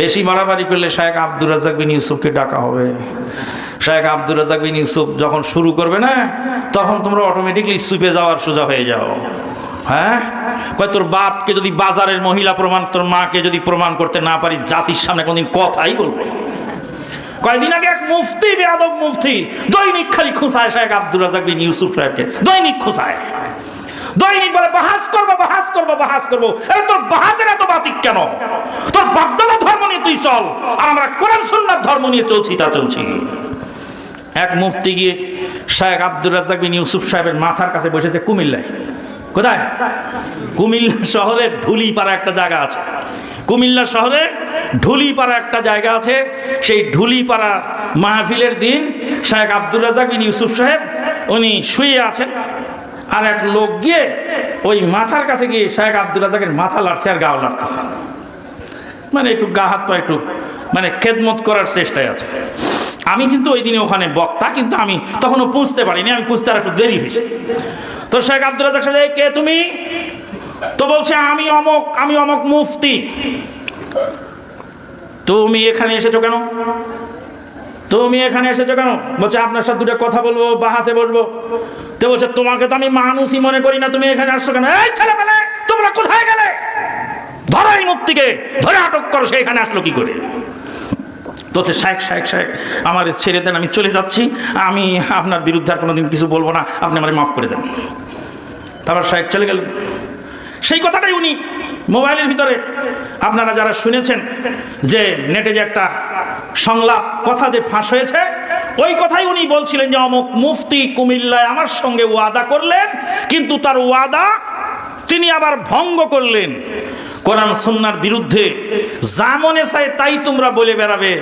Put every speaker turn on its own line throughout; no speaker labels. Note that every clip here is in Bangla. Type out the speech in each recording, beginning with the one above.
বেশি বাড়াবাড়ি করলে শায়েখ আব্দুর রাজাক বিন ইউসুফকে ডাকা হবে। শায়েখ আব্দুর রাজাক বিন ইউসুফ যখন শুরু করবে না, তখন তোমরা অটোমেটিকলি স্তূপে যাওয়ার সোজা হয়ে যাও। হ্যাঁ? তোর বাপকে যদি বাজারের মহিলা প্রমাণ, তোর মাকে যদি প্রমাণ করতে না পারি জাতির সামনে কোনদিন কথাই বলব কয়েকদিন আগে এক মুফতি, বেয়াদব মুফতি, দৈনিক খালি খুঁসায় শাহেখ আব্দুর রাজাক বিন ইউসুফ সাহেবকে। দৈনিক খুঁসায়। দৈনিক বলে, বাহাস করব বাহাস করব বাহাস করব। এ, তোর বাহাসের এত বাতিক কেন? তোর বাগদাদা তুই চল। আর আমরা কোরআন সুন্নাথ ধর্ম নিয়ে চলছি, তা চলছি। এক মুফতি গিয়ে শাহেখ আব্দুর রাজাক বিন ইউসুফ সাহেবের মাথার কাছে বসেছে কুমিল্লায়। কোথায়? কুমিল্লা শহরে ঢুলিপাড়া একটা জায়গা আছে। কুমিল্লা শহরে ঢুলিপাড়া একটা জায়গা আছে। সেই ঢুলিপাড়া মাহফিলের দিন শাহেখ আব্দুর রাজাক বিন ইউসুফ সাহেব, উনি শুয়ে আছেন। আর এক লোক গিয়ে ওই মাথার কাছে গিয়ে শাহেখ আব্দুল রাজাকের মাথা লাড়ছে আর গাও লাড়তেছে। মানে একটু গা হাত পা একটু মানে খেদমত করার চেষ্টায় আছে। আমি কিন্তু ওই দিনে ওখানে বক্তা, কিন্তু আমি তখনও পুষতে পারিনি, আমি পুষতে আর একটু দেরি হয়েছে। তো শেখ আব্দুল রাজাক সাহেব কে তুমি? তো বলছে, আমি অমক আমি অমক মুফতি। তুমি এখানে এসেছ কেন? তুমি এখানে এসেছ কেন? বলছে, আপনার সাথে দুটো কথা বলব, বাহাসে বসবো। তো বলছে, তোমাকে তো আমি মানুষই মনে করি না, তুমি এখানে আসছো কেন? এই ছেলে পেলে তোমরা কোথায় গেলে ধরো মুক্তিকে ধরে আটক করো সে এখানে আসলো কি করে? তো সে শায়েক শায়েক শায়েক, আমার ছেড়ে দেন, আমি চলে যাচ্ছি। আমি আপনার বিরুদ্ধে আর কোনোদিন কিছু বলব না, আপনি আমার মাফ করে দেন। তারপর শায়েক চলে গেলেন সেই কথাটাই উনি মোবাইলের ভিতরে আপনারা যারা শুনেছেন যে নেটে যে একটা সংলাপ, কথা যে ফাঁস হয়েছে, ওই কথাই উনি বলছিলেন যে অমুক মুফতি কুমিল্লায় আমার সঙ্গে ওয়াদা করলেন, কিন্তু তার ওয়াদা তিনি আবার ভঙ্গ করলেন। কোরআন সুন্নার বিরুদ্ধে, যা মনে চায় তাই তোমরা বলে বেড়াবে।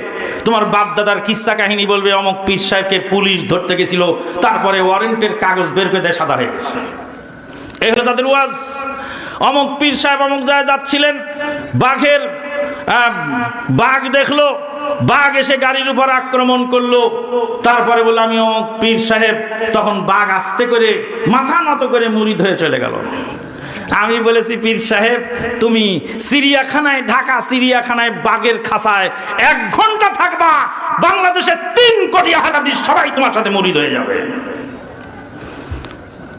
তোমার বাপ দাদার কিস্সা কাহিনী বলবে, অমক পীর সাহেবকে পুলিশ ধরতে গেছিল, তারপরে ওয়ারেন্টের কাগজ বের করে দেয়, সাদা হয়ে গেছে। এই হলো তাদের ওয়াজ। অমক পীর সাহেব অমক জায়গায় যাচ্ছিলেন, বাঘের বাঘ দেখল, বাঘ এসে গাড়ির উপর আক্রমণ করল। তারপরে বলল, আমি অমক পীর সাহেব। তখন বাঘ আস্তে করে, মাথা নত করে মুড়িদ হয়ে চলে গেল। আমি বলেছি, পীর সাহেব, তুমি সিরিয়াখানায়, ঢাকা সিরিয়াখানায় বাঘের খাসায় এক ঘণ্টা থাকবা বাংলাদেশের তিন কোটি হারাবি সবাই তোমার সাথে মুড়িদ হয়ে যাবে।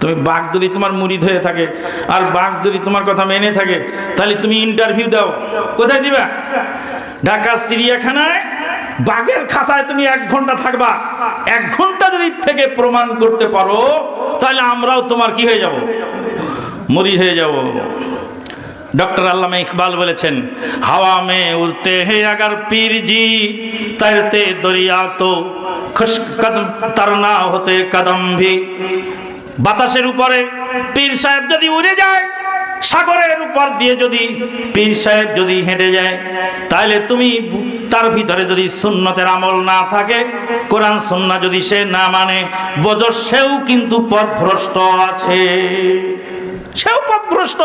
তুমি বাঘ যদি তোমার মুড়িদ হয়ে থাকে, আর বাঘ যদি তোমার কথা মেনে থাকে, তাহলে তুমি ইন্টারভিউ দাও। কোথায় দিবা? ঢাকা সিরিয়াখানায়, বাঘের খাসায় তুমি এক ঘণ্টা থাকবা। এক ঘণ্টা যদি থেকে প্রমাণ করতে পারো, তাহলে আমরাও তোমার কি হয়ে যাব? মরি হয়ে যাব। ডক্টর আল্লামা ইকবাল বলেছেন, হাওয়া মে উড়তে হে আগার পীরজি তাইরতে দরিয়া তো খুশ কদম, তরনা হতে কদম ভি। বাতাসের উপরে পীর সাহেব যদি উড়ে যায়, সাগরের উপর দিয়ে যদি পীর সাহেব যদি হেঁটে যায় তাহলে তুমি তার ভিতরে যদি সুন্নতের আমল না থাকে, কোরআন সুন্না যদি সে না মানে বজর সেও কিন্তু পথভ্রষ্ট আছে। সেও পথভ্রষ্ট।